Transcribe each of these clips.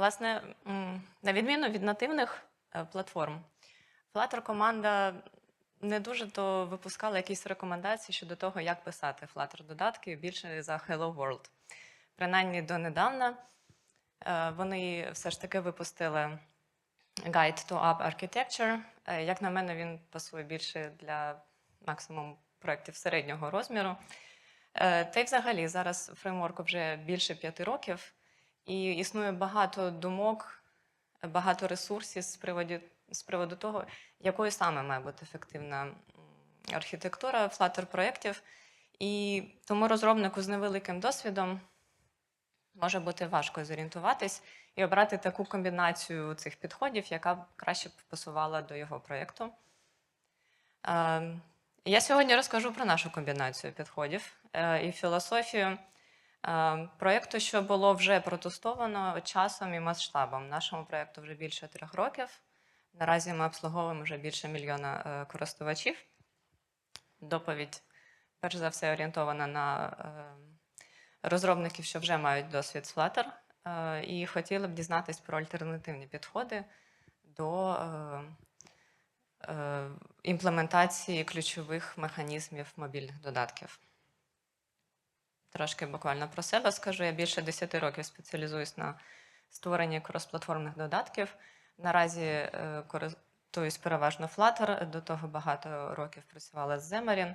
Власне, на відміну від нативних е, платформ, Flutter команда не дуже то випускала якісь рекомендації щодо того, як писати Flutter додатки більше за Hello World. Принаймні донедавна е, вони все ж таки випустили Guide to App Architecture. Е, Як на мене, він пасує більше для максимум проєктів середнього розміру. Та й взагалі зараз фреймворку вже більше п'яти років, і існує багато думок, багато ресурсів з приводу, з приводу того, якою саме має бути ефективна архітектура Flutter проєктів. І тому розробнику з невеликим досвідом може бути важко зорієнтуватись і обрати таку комбінацію цих підходів, яка б краще б пасувала до його проєкту. Е, Я сьогодні розкажу про нашу комбінацію підходів е, і філософію проєкту, що було вже протестовано часом і масштабом. Нашому проєкту вже більше трьох років. Наразі ми обслуговуємо вже більше мільйона е, користувачів. Доповідь, перш за все, орієнтована на е, розробників, що вже мають досвід з Flutter, е, і хотіли б дізнатись про альтернативні підходи до імплементації ключових механізмів мобільних додатків. Трошки буквально про себе скажу. Я більше 10 років спеціалізуюсь на створенні кросплатформних додатків. Наразі е, користуюсь переважно Flutter, до того багато років працювала з Xamarin.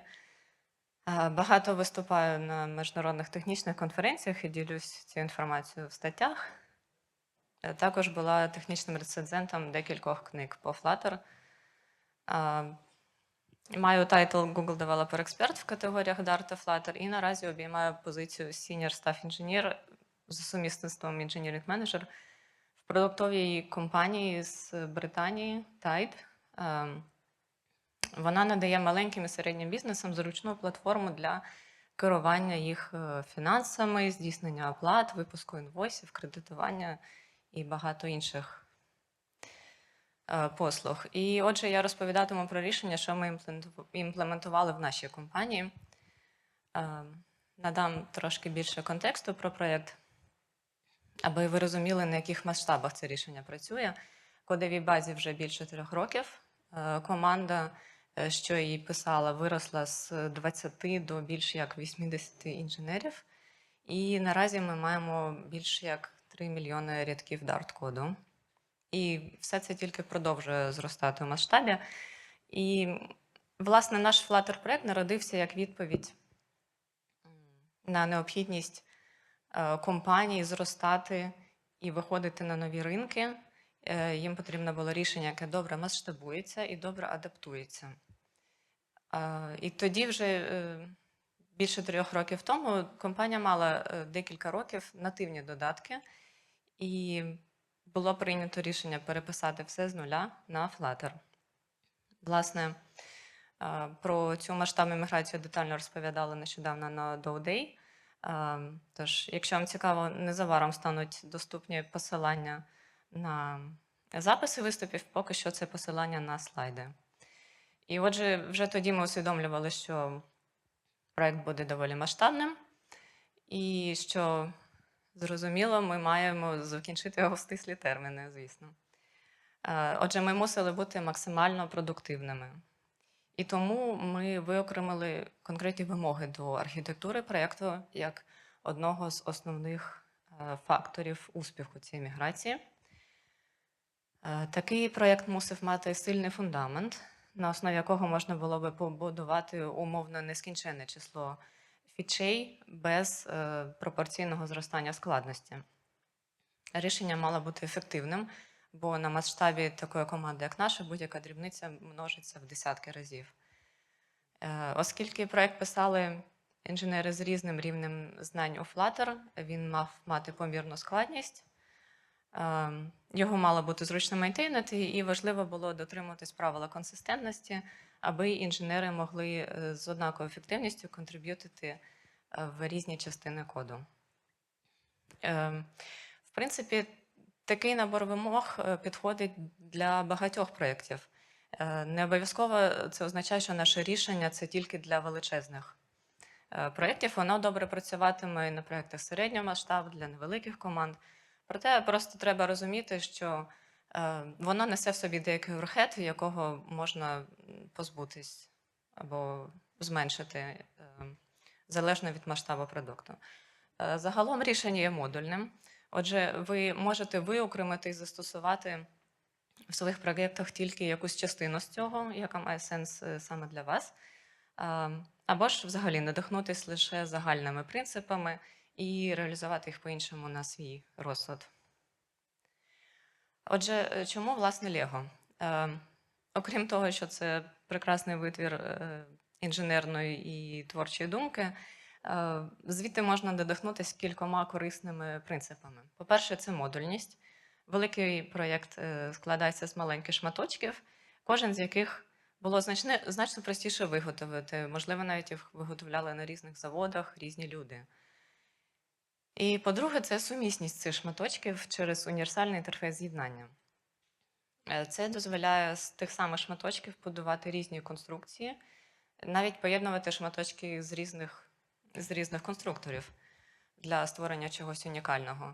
Е, Багато виступаю на міжнародних технічних конференціях і ділюсь цією інформацією в статтях. Е, Також була технічним рецензентом декількох книг по Flutter. Маю тайтл Google Developer Expert в категоріях Dart та Flutter і наразі обіймаю позицію Senior Staff Engineer за сумісництвом Engineering Manager в продуктовій компанії з Британії Tide. Ем, Вона надає маленьким і середнім бізнесам зручну платформу для керування їх е, фінансами, здійснення оплат, випуску інвойсів, кредитування і багато інших послуг. І отже, я розповідатиму про рішення, що ми імплементували в нашій компанії. Е, Надам трошки більше контексту про проєкт, аби ви розуміли, на яких масштабах це рішення працює. Кодовій базі вже більше трьох років. Е, Команда, е, що її писала, виросла з 20 до більше як 80 інженерів. І наразі ми маємо більше як 3 мільйони рядків Dart-коду. І все це тільки продовжує зростати у масштабі. І, власне, наш Flutter проект народився як відповідь на необхідність е, компаній зростати і виходити на нові ринки. Е, Їм потрібно було рішення, яке добре масштабується і добре адаптується. Е, І тоді вже більше трьох років тому компанія мала декілька років нативні додатки, і було прийнято рішення переписати все з нуля на Flutter. Власне, е, про цю масштабну міграцію детально розповідали нещодавно на DoDay. Е, Тож, якщо вам цікаво, незабаром стануть доступні посилання на записи виступів, поки що це посилання на слайди. І отже, вже тоді ми усвідомлювали, що проект буде доволі масштабним, і що зрозуміло, ми маємо закінчити його в стислі терміни, звісно. Е, Отже, ми мусили бути максимально продуктивними. І тому ми виокремили конкретні вимоги до архітектури проєкту як одного з основних е, факторів успіху цієї міграції. Е, Такий проєкт мусив мати сильний фундамент, на основі якого можна було би побудувати умовно нескінченне число фічей без е, пропорційного зростання складності. Рішення мало бути ефективним, бо на масштабі такої команди, як наша, будь-яка дрібниця множиться в десятки разів. Е, Оскільки проект писали інженери з різним рівнем знань у Flutter, він мав мати помірну складність. Е, Його мало бути зручно мейнтейнити, і важливо було дотримуватись правила консистентності, аби інженери могли з однаковою ефективністю контриб'ютити в різні частини коду. Е, В принципі, такий набор вимог е, підходить для багатьох проєктів. Е, Не обов'язково це означає, що наше рішення це тільки для величезних е, проєктів. Воно добре працюватиме і на проєктах середнього масштабу, для невеликих команд. Проте просто треба розуміти, що воно несе в собі деякий overhead, якого можна позбутись або зменшити залежно від масштабу продукту. Е, Загалом рішення є модульним. Отже, ви можете виокремити і застосувати в своїх проєктах тільки якусь частину з цього, яка має сенс е, саме для вас. Або ж взагалі надихнутися лише загальними принципами і реалізувати їх по-іншому на свій розсуд. Отже, е, чому власне Лего? Е, окрім того, що це прекрасний витвір е, інженерної і творчої думки, е, звідти можна додихнутися кількома корисними принципами. По-перше, це модульність. Великий проєкт е, складається з маленьких шматочків, кожен з яких було значно, значно простіше виготовити. Можливо, навіть їх виготовляли на різних заводах різні люди. І по-друге, це сумісність цих шматочків через універсальний інтерфейс з'єднання. Е, Це дозволяє з тих самих шматочків будувати різні конструкції, навіть поєднувати шматочки з різних, з різних конструкторів для створення чогось унікального.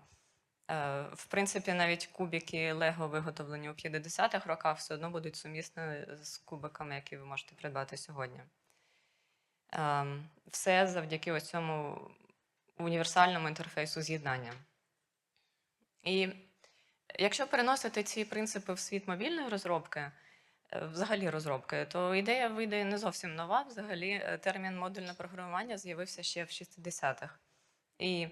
Е, В принципі, навіть кубики Лего, виготовлені у 50-х роках, все одно будуть сумісні з кубиками, які ви можете придбати сьогодні. Ем, Все завдяки ось цьому універсальному інтерфейсу з'єднання. І якщо переносити ці принципи в світ мобільної розробки, взагалі розробки, то ідея вийде не зовсім нова. Взагалі, е, термін модульне програмування з'явився ще в 60-х. І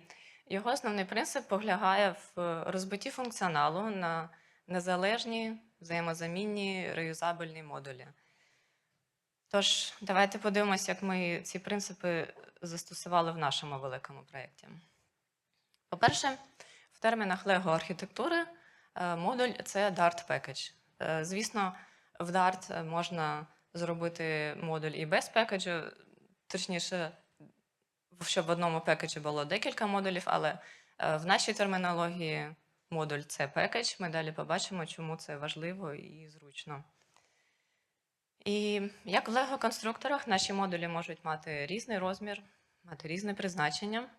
його основний принцип полягає в розбитті функціоналу на незалежні, взаємозамінні, реюзабельні модулі. Тож, давайте подивимося, як ми ці принципи застосували в нашому великому проєкті. По-перше, в термінах Lego архітектури е, модуль це Dart Package. Е, Звісно, в Dart можна зробити модуль і без пекеджу, точніше, щоб в одному пекеджі було декілька модулів, але е, в нашій термінології модуль це пекедж. Ми далі побачимо, чому це важливо і зручно. І як в Лего-конструкторах, наші модулі можуть мати різний розмір, мати різне призначення,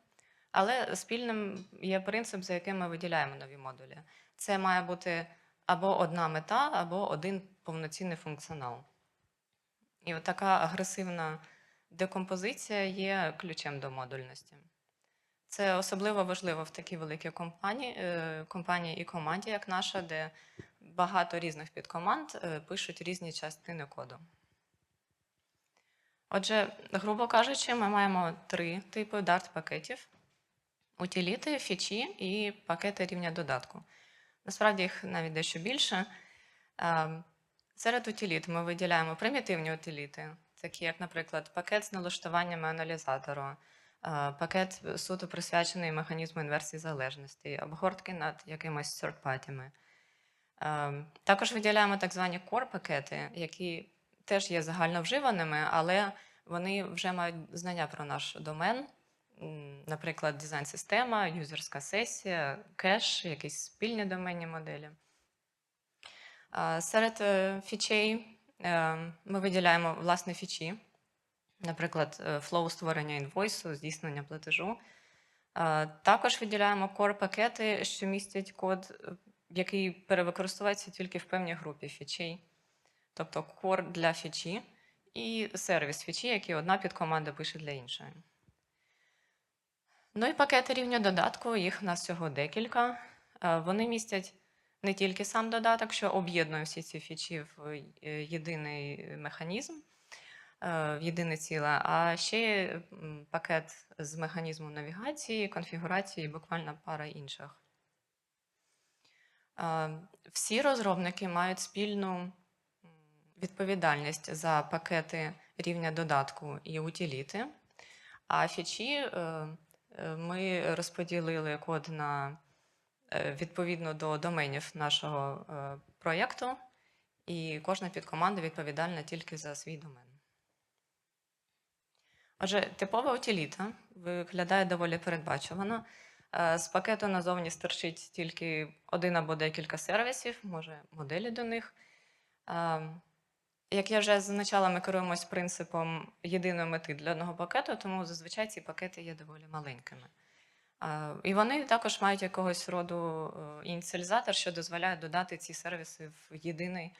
але спільним є принцип, за яким ми виділяємо нові модулі. Це має бути або одна мета, або один повноцінний функціонал. І от така агресивна декомпозиція є ключем до модульності. Це особливо важливо в такій великій компанії, е, компанії і команді, як наша, де багато різних підкоманд е, пишуть різні частини коду. Отже, грубо кажучи, ми маємо три типи Dart-пакетів: утиліти, фічі і пакети рівня додатку. Насправді їх навіть дещо більше. Серед утиліт ми виділяємо примітивні утиліти, такі як, наприклад, пакет з налаштуваннями аналізатору, пакет суто присвячений механізму інверсії залежності, обгортки над якимось сорт-патями. Ем, Також виділяємо так звані core-пакети, які теж є загальновживаними, але вони вже мають знання про наш домен, наприклад, дизайн-система, юзерська сесія, кеш, якісь спільні доменні моделі. Серед е, фічей е, ми виділяємо власне фічі, наприклад, е, флоу створення інвойсу, здійснення платежу. Також виділяємо core-пакети, що містять код, який перевикористовується тільки в певній групі фічей. Тобто core для фічі і сервіс фічі, який одна підкоманда пише для іншої. Ну і пакети рівня додатку, їх у нас всього декілька. Е, Вони містять не тільки сам додаток, що об'єднує всі ці фічі в е, єдиний механізм, е, в єдине ціле, а ще пакет з механізму навігації, конфігурації і буквально пара інших. Всі розробники мають спільну відповідальність за пакети рівня додатку і утиліти, а фічі ми розподілили код на е, відповідно до доменів нашого е, проєкту, і кожна підкоманда відповідальна тільки за свій домен. Отже, типова утиліта виглядає доволі передбачувано. Е, З пакету назовні стирчить тільки один або декілька сервісів, може моделі до них. Як я вже зазначала, ми керуємось принципом єдиної мети для одного пакету, тому зазвичай ці пакети є доволі маленькими. І вони також мають якогось роду е, ініціалізатор, що дозволяє додати ці сервіси в єдиний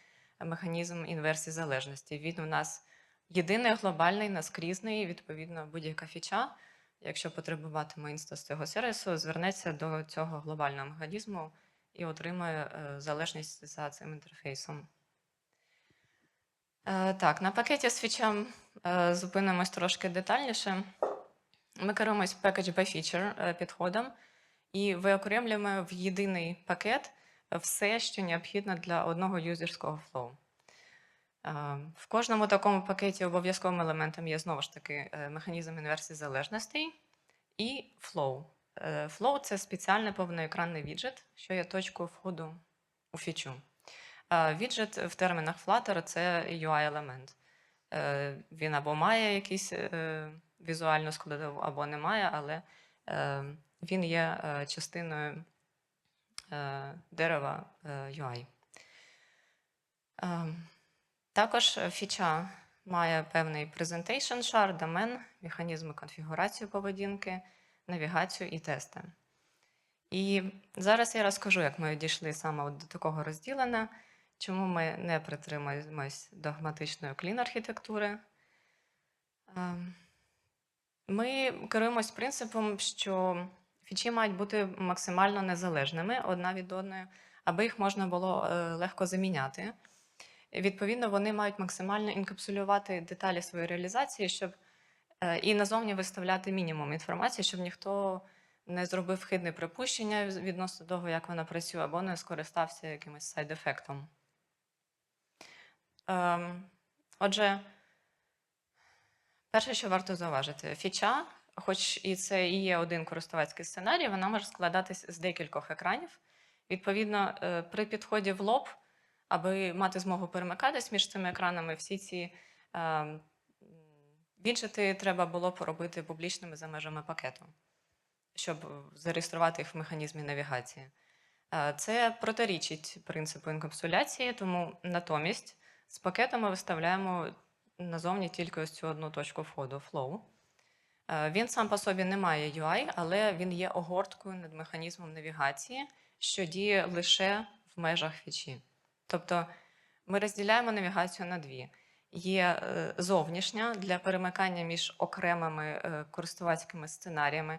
механізм інверсії залежності. Він у нас єдиний глобальний, наскрізний, відповідно, будь-яка фіча, якщо потребуватиме інстанс цього сервісу, звернеться до цього глобального механізму і отримає е, залежність за цим інтерфейсом. Е, Так, на пакеті з фічем е, зупинимось трошки детальніше. Ми керуємось package by feature е, підходом і виокремлюємо в єдиний пакет все, що необхідно для одного юзерського флоу. В кожному такому пакеті обов'язковим елементом є знову ж таки механізм інверсії залежностей і flow. Flow – це спеціальний повноекранний віджит, що є точкою входу у фічу. Віджит в термінах Flutter – це UI-елемент. Е, Він або має якийсь е, візуальну складову, або не має, але е, він є частиною дерева UI. Також фіча має певний presentation shard, домен, механізми конфігурації поведінки, навігацію і тести. І зараз я розкажу, як ми дійшли саме до такого розділення, чому ми не притримуємось догматичної клін-архітектури. Ем, Ми керуємось принципом, що фічі мають бути максимально незалежними одна від одної, аби їх можна було е, легко заміняти. Відповідно, вони мають максимально інкапсулювати деталі своєї реалізації, щоб е, і назовні виставляти мінімум інформації, щоб ніхто не зробив хидне припущення відносно того, як вона працює, або не скористався якимось сайд-ефектом. Ем, Отже, перше, що варто зауважити, фіча, хоч і це і є один користувацький сценарій, вона може складатись з декількох екранів. Відповідно, е, при підході в лоб, аби мати змогу перемикатись між цими екранами, всі ці ем, віджити треба було поробити публічними за межами пакету, щоб зареєструвати їх в механізмі навігації. Е, Це протирічить принципу інкапсуляції, тому натомість з пакета ми виставляємо назовні тільки ось цю одну точку входу flow. Е, Він сам по собі не має UI, але він є огорткою над механізмом навігації, що діє лише в межах фічі. Тобто ми розділяємо навігацію на дві. Є е, зовнішня для перемикання між окремими е, користувацькими сценаріями.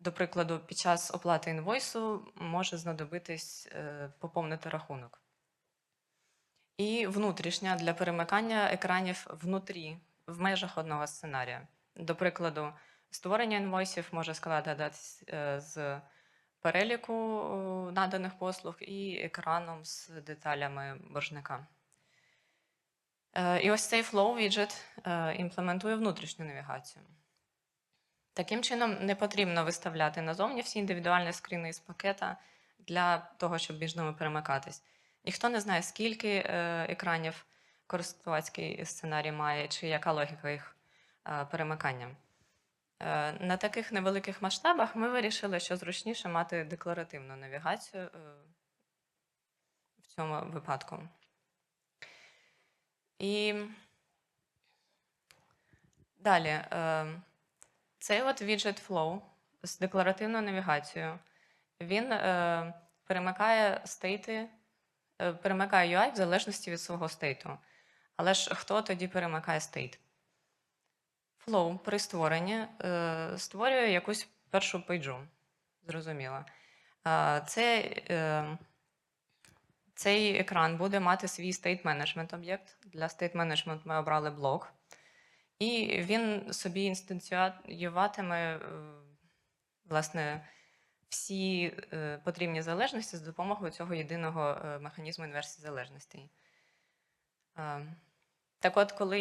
До прикладу, під час оплати інвойсу може знадобитись поповнити рахунок. І внутрішня для перемикання екранів внутрі, в межах одного сценарія. До прикладу, створення інвойсів може складатись е, з переліку наданих послуг і екраном з деталями боржника. Е, І ось цей flow widget е, імплементує внутрішню навігацію. Таким чином, не потрібно виставляти назовні всі індивідуальні скріни із пакета для того, щоб між ними перемикатись. Ніхто не знає, скільки е, екранів користувацький сценарій має, чи яка логіка їх е, перемикання. Е, на таких невеликих масштабах ми вирішили, що зручніше мати декларативну навігацію в цьому випадку. І далі. Цей от widget Flow з декларативною навігацією, він перемикає стейти, перемикає UI в залежності від свого стейту. Але ж хто тоді перемикає стейт? Flow при створенні е, створює якусь першу пейджу. Зрозуміло. Е, це, е, цей екран буде мати свій state management об'єкт. Для state management ми обрали блок. І він собі інстанціюватиме е, власне всі е, потрібні залежності з допомогою цього єдиного е, механізму інверсії залежностей. Е, Так от, коли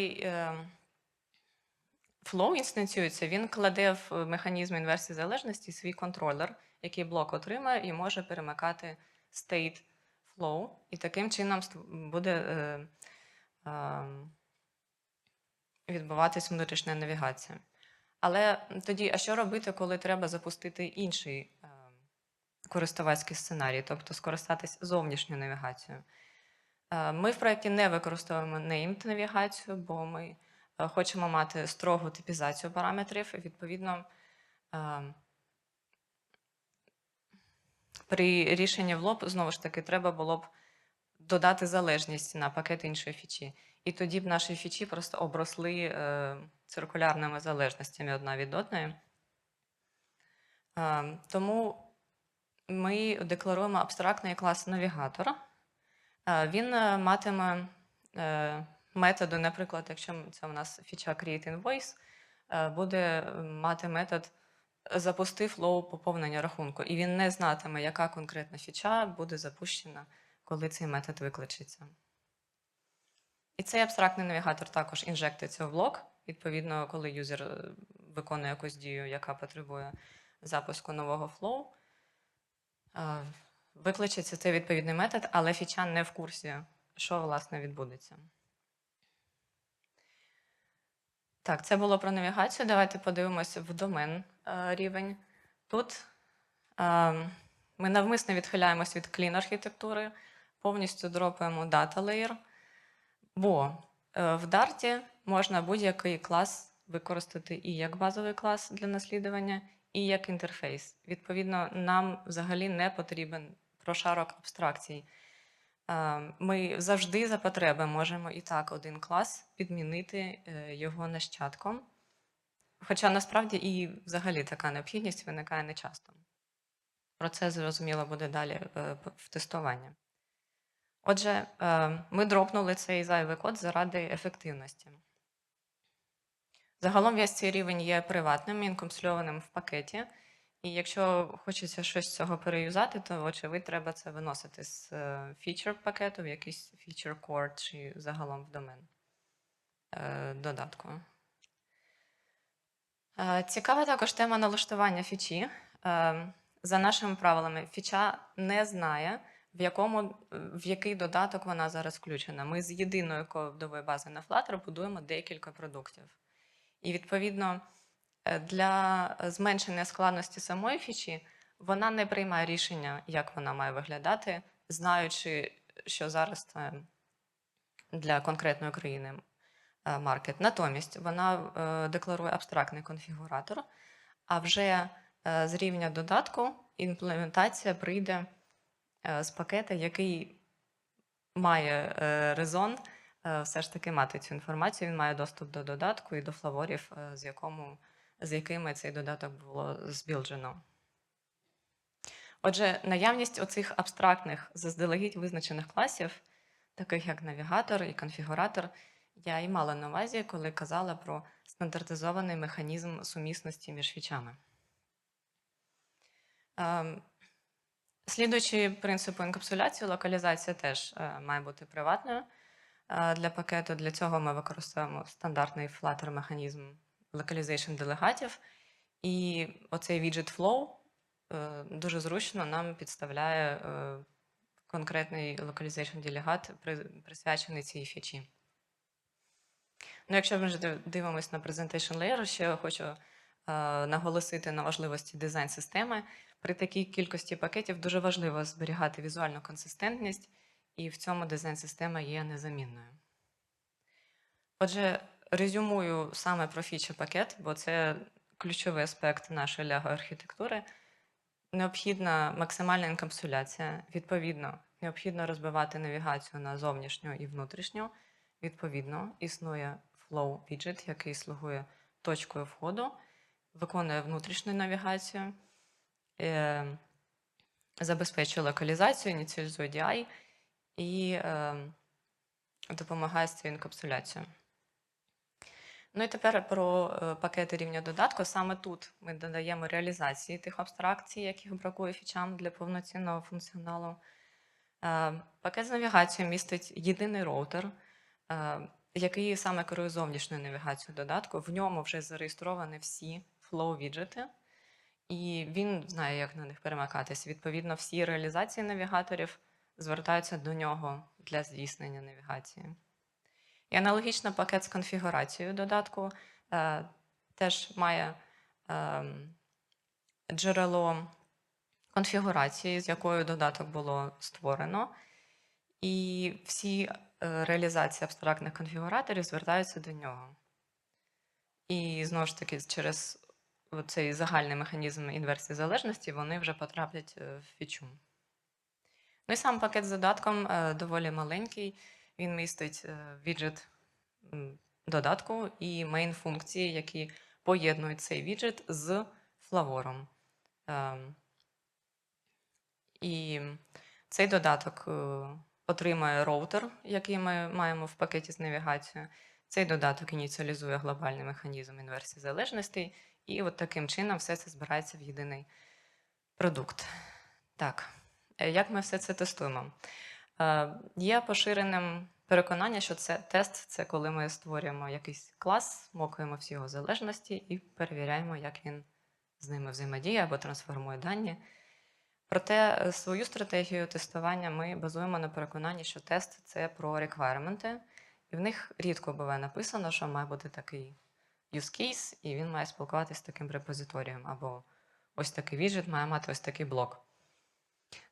flow інстанціюється, він кладе в механізм інверсії залежності свій контролер, який блок отримає і може перемикати state flow, і таким чином буде. Відбуватись внутрішня навігація. Але тоді, а що робити, коли треба запустити інший користувацький сценарій, тобто скористатись зовнішньою навігацією? Е, ми в проєкті не використовуємо named навігацію, бо ми е, хочемо мати строгу типізацію параметрів. і, Відповідно, е, При рішенні в лоб, знову ж таки, треба було б додати залежність на пакет іншої фічі. І тоді б наші фічі просто обросли циркулярними залежностями одна від одної. Тому ми декларуємо абстрактний клас навігатор. Е, Він е, матиме е, методи, наприклад, якщо це у нас фіча Create Invoice, буде мати метод запусти флоу поповнення рахунку, і він не знатиме, яка конкретна фіча буде запущена, коли цей метод викличеться. І цей абстрактний навігатор також інжектиться в блок. Відповідно, коли юзер виконує якусь дію, яка потребує запуску нового флоу, викличеться цей відповідний метод, але фіча не в курсі, що власне відбудеться. Так, це було про навігацію. Давайте подивимося в домен е, рівень. Тут е, ми навмисно відхиляємось від клін архітектури, повністю дропаємо data layer, бо е, в Dart можна будь-який клас використати і як базовий клас для наслідування, і як інтерфейс. Відповідно, нам взагалі не потрібен прошарок абстракцій. Е, Ми завжди за потреби можемо і так один клас підмінити е, його нащадком. Хоча насправді і взагалі така необхідність виникає нечасто. Про це зрозуміло буде далі е, в тестуванні. Отже, ми дропнули цей зайвий код заради ефективності. Загалом весь цей рівень є приватним, інкомсльованим в пакеті. І якщо хочеться щось з цього переюзати, то, вочевидь, треба це виносити з фічер пакету в якийсь фічер core чи загалом в домен е, додатку. Е, Цікава також тема налаштування фічі. Е, За нашими правилами, фіча не знає, в, якому, в який додаток вона зараз включена. Ми з єдиної кодової бази на Flutter будуємо декілька продуктів. І відповідно е, для зменшення складності самої фічі вона не приймає рішення, як вона має виглядати, знаючи, що зараз для конкретної країни е, маркет. Натомість вона е, декларує абстрактний конфігуратор, а вже е, з рівня додатку імплементація прийде е, з пакета, який має е, резон е, все ж таки мати цю інформацію. Він має доступ до додатку і до флаворів, е, з, якому, з якими цей додаток було збілджено. Отже, наявність оцих абстрактних заздалегідь визначених класів, таких як навігатор і конфігуратор, я і мала на увазі, коли казала про стандартизований механізм сумісності між фічами. Ем, Слідуючи принципу інкапсуляції, локалізація теж е, має бути приватною е, для пакету. Для цього ми використовуємо стандартний Flutter механізм localization делегатів. І оцей widget flow е, дуже зручно нам підставляє е, конкретний localization делегат, присвячений цій фічі. Ну, якщо ми вже дивимося на presentation layer, ще хочу е, наголосити на важливості дизайн системи. При такій кількості пакетів дуже важливо зберігати візуальну консистентність, і в цьому дизайн система є незамінною. Отже, резюмую саме про фічі пакет, бо це ключовий аспект нашої Lego архітектури. Необхідна максимальна інкапсуляція. Відповідно, необхідно розбивати навігацію на зовнішню і внутрішню. Відповідно, існує flow widget, який слугує точкою входу, виконує внутрішню навігацію, е, забезпечує локалізацію, ініціалізує DI і е, допомагає з цією інкапсуляцією. Ну і тепер про е, пакети рівня додатку. Саме тут ми додаємо реалізації тих абстракцій, яких бракує фічам для повноцінного функціоналу. Е, Пакет з навігацією містить єдиний роутер, е, який саме керує зовнішньою навігацією додатку. В ньому вже зареєстровані всі flow-віджити, і він знає, як на них перемикатися. Відповідно, всі реалізації навігаторів звертаються до нього для здійснення навігації. І аналогічно пакет з конфігурацією додатку е, теж має е, джерело конфігурації, з якою додаток було створено. І всі е, реалізації абстрактних конфігураторів звертаються до нього. І знову ж таки, через цей загальний механізм інверсії залежності, вони вже потраплять е, в фічу. Ну і сам пакет з додатком е, доволі маленький. Він містить е, віджит додатку і мейн функції, які поєднують цей віджит з флавором. Ем, І цей додаток е, отримує роутер, який ми маємо в пакеті з навігацією. Цей додаток ініціалізує глобальний механізм інверсії залежностей, і от таким чином все це збирається в єдиний продукт. Так, як ми все це тестуємо? Е, Є поширеним переконання, що це тест це коли ми створюємо якийсь клас, мокаємо всі його залежності і перевіряємо, як він з ними взаємодіє або трансформує дані. Проте е, свою стратегію тестування ми базуємо на переконанні, що тест це про реквайрменти, і в них рідко буває написано, що має бути такий use case, і він має спілкуватися з таким репозиторієм, або ось такий віджит має мати ось такий блок.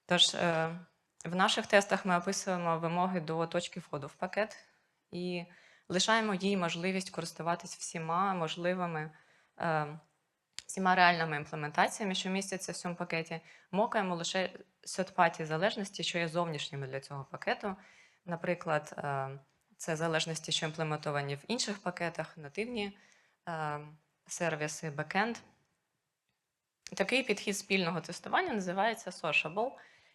Тож, е, в наших тестах ми описуємо вимоги до точки входу в пакет і лишаємо їй можливість користуватись всіма можливими, е, всіма реальними імплементаціями, що містяться в цьому пакеті. Мокаємо лише сетпаті залежності, що є зовнішніми для цього пакету. Наприклад, е, це залежності, що імплементовані в інших пакетах, нативні сервіси, бекенд. Такий підхід спільного тестування називається Sociable,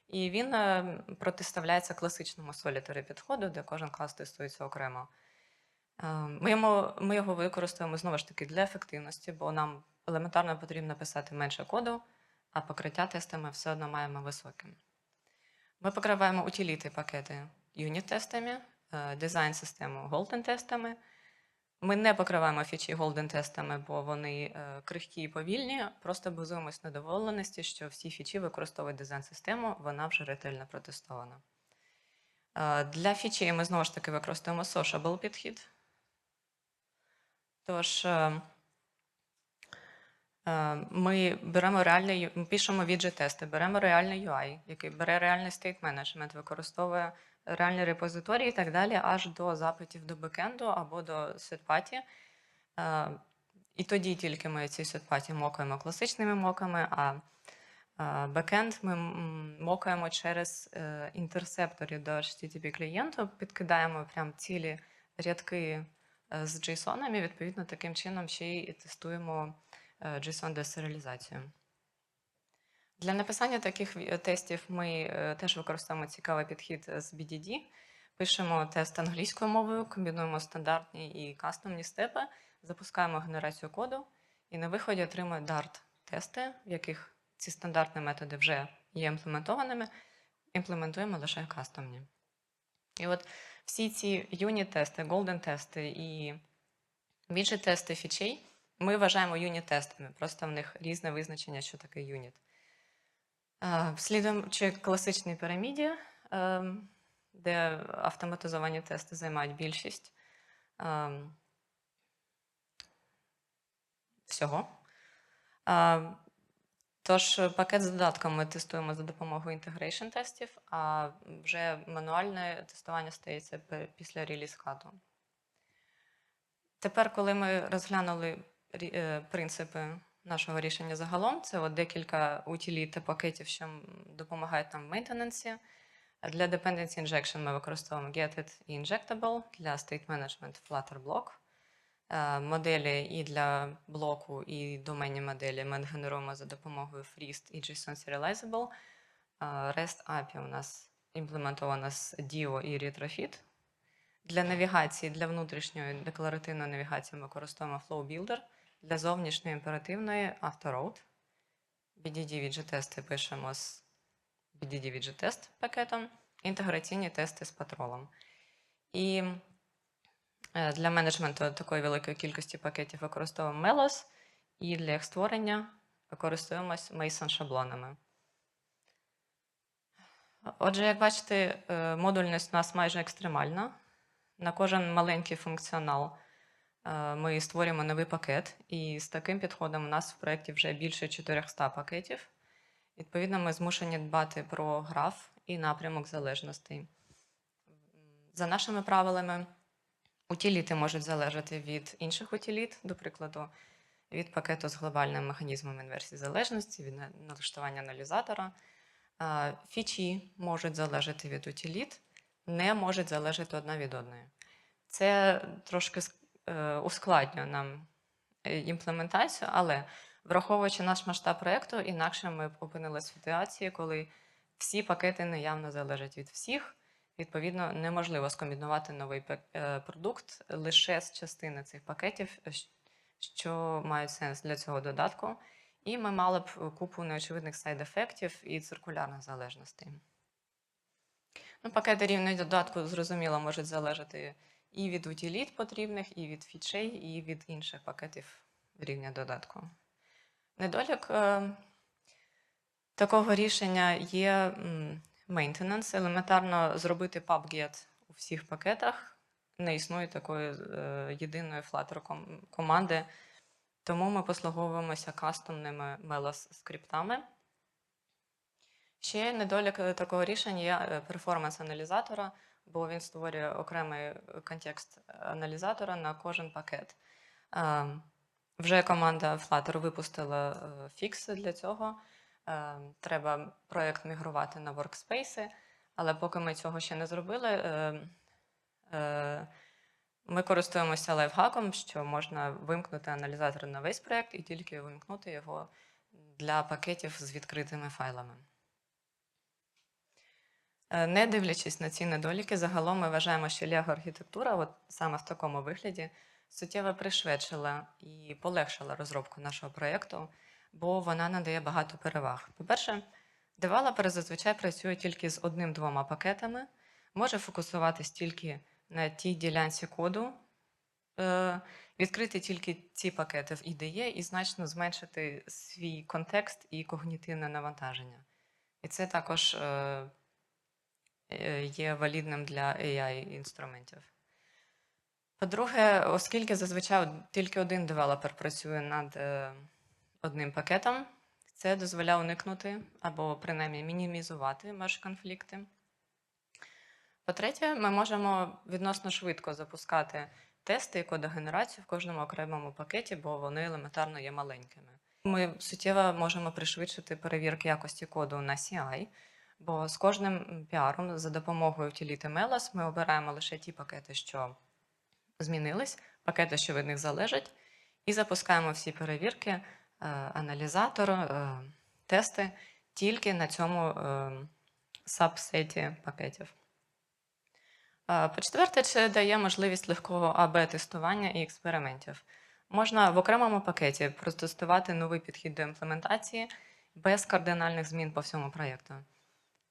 і він е, протиставляється класичному солітарі підходу, де кожен клас тестується окремо. Е, Ми, йому, ми його використовуємо знову ж таки для ефективності, бо нам елементарно потрібно писати менше коду, а покриття тестами все одно маємо високим. Ми покриваємо утиліти пакети юніт-тестами, е, дизайн-систему голден-тестами. Ми не покриваємо фічі голден-тестами, бо вони е, крихкі і повільні. Просто базуємось на доволеності, що всі фічі використовують дизайн-систему, вона вже ретельно протестована. Е, Для фічей ми знову ж таки використовуємо sociable підхід. Тож е, ми беремо реальний, пишемо віджит-тести, беремо реальний UI, який бере реальний state management, використовує реальні репозиторії і так далі, аж до запитів до бекенду або до сетпаті. Е, І тоді тільки ми ці сетпаті мокаємо класичними моками, а е, бекенд ми мокаємо через е, інтерсептори до HTTP клієнту, підкидаємо прям цілі рядки з JSON, і відповідно таким чином ще й тестуємо JSON десеріалізацію. Для написання таких тестів ми е, теж використовуємо цікавий підхід з BDD. Пишемо тест англійською мовою, комбінуємо стандартні і кастомні степи, запускаємо генерацію коду і на виході отримуємо Dart-тести, в яких ці стандартні методи вже є імплементованими, імплементуємо лише кастомні. І от всі ці юніт-тести, голден-тести і віджит-тести фічей ми вважаємо юніт-тестами, просто в них різне визначення, що таке юніт. Е, Слідуючи класичній піраміді, ем, де автоматизовані тести займають більшість ем, всього. Тож пакет з додатком ми тестуємо за допомогою інтегрейшн тестів, а вже мануальне тестування стається після реліз хату. Тепер, коли ми розглянули е, принципи нашого рішення загалом, це от декілька утиліт та пакетів, що допомагають нам в мейнтенансі. Для dependency injection ми використовуємо getIt і injectable, для state management Flutter block. Е, Моделі і для блоку, і доменні моделі ми генеруємо за допомогою Freest і JSON Serializable. Е, REST API у нас імплементована з DIO і Retrofit. Для навігації, для внутрішньої декларативної навігації ми використовуємо Flow Builder. Для зовнішньої імперативної Автороad. BDD віджит-тести пишемо з BDD віджит-тест пакетом, інтеграційні тести з патролом. І е, для менеджменту такої великої кількості пакетів використовуємо Melos, і для їх створення користуємось Mason-шаблонами. Отже, як бачите, е, модульність у нас майже екстремальна. На кожен маленький функціонал ми створюємо новий пакет, і з таким підходом у нас в проєкті вже більше 400 пакетів. Відповідно, ми змушені дбати про граф і напрямок залежностей. За нашими правилами, утиліти можуть залежати від інших утиліт. До прикладу, від пакету з глобальним механізмом інверсії залежності, від налаштування аналізатора. Фічі можуть залежати від утиліт, не можуть залежати одна від одної. Це трошки е, ускладнює нам е, імплементацію, але враховуючи наш масштаб проєкту, інакше ми б опинилися в ситуації, коли всі пакети неявно залежать від всіх. Відповідно, неможливо скомбінувати новий е, продукт лише з частини цих пакетів, е, що мають сенс для цього додатку. І ми мали б купу неочевидних сайд-ефектів і циркулярних залежностей. Ну, пакети рівня додатку, зрозуміло, можуть залежати і від утиліт потрібних, і від фічей, і від інших пакетів рівня додатку. Недолік е, такого рішення є maintenance. Елементарно зробити pub-get у всіх пакетах. Не існує такої е, єдиної Flutter команди. тому ми послуговуємося кастомними Melos скриптами. Ще недолік е, такого рішення є перформанс аналізатора, бо він створює окремий контекст аналізатора на кожен пакет. Е, Вже команда Flutter випустила е, фікси для цього. Е, Треба проєкт мігрувати на workspace, але поки ми цього ще не зробили, ми користуємося лайфхаком, що можна вимкнути аналізатор на весь проєкт і тільки вимкнути його для пакетів з відкритими файлами. Е, Не дивлячись на ці недоліки, загалом ми вважаємо, що Lego архітектура, от саме в такому вигляді, суттєво пришвидшила і полегшила розробку нашого проєкту, бо вона надає багато переваг. По-перше, девелопер зазвичай працює тільки з одним-двома пакетами, може фокусуватись тільки на тій ділянці коду, е, відкрити тільки ці пакети в IDE і значно зменшити свій контекст і когнітивне навантаження. І це також е, є валідним для AI-інструментів. По-друге, оскільки зазвичай тільки один девелопер працює над е, одним пакетом, це дозволяє уникнути або принаймні мінімізувати межконфлікти. По-третє, ми можемо відносно швидко запускати тести і кодогенерацію в кожному окремому пакеті, бо вони елементарно є маленькими. Ми суттєво можемо пришвидшити перевірки якості коду на CI, бо з кожним піаром за допомогою утиліти Melos ми обираємо лише ті пакети, що змінились, пакети, що від них залежать, і запускаємо всі перевірки, е, аналізатор, е, тести тільки на цьому е, сабсеті пакетів. По-четверте, це дає можливість легкого АБ-тестування і експериментів. Можна в окремому пакеті протестувати новий підхід до імплементації без кардинальних змін по всьому проєкту.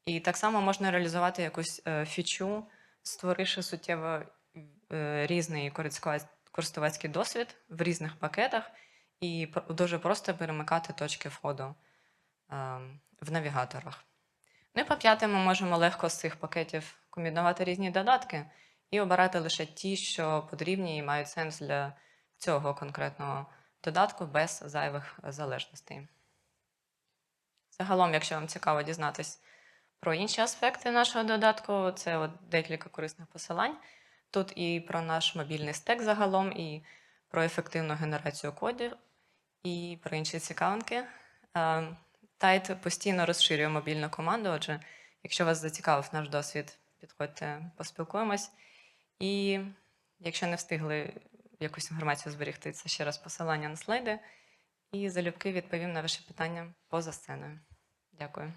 І так само можна реалізувати якусь е, фічу, створивши суттєво е, різний користувацький досвід в різних пакетах, і дуже просто перемикати точки входу е, в навігаторах. Ну і по п'яте, ми можемо легко з цих пакетів комбінувати різні додатки і обирати лише ті, що потрібні і мають сенс для цього конкретного додатку без зайвих залежностей. Загалом, якщо вам цікаво дізнатись про інші аспекти нашого додатку, це от декілька корисних посилань. Тут і про наш мобільний стек загалом, і про ефективну генерацію кодів, і про інші цікавинки. Е, Тайт постійно розширює мобільну команду. Отже, якщо вас зацікавив наш досвід, підходьте, поспілкуємось. І якщо не встигли якусь інформацію зберігти, це ще раз посилання на слайди. І залюбки відповім на ваші питання поза сценою. Дякую.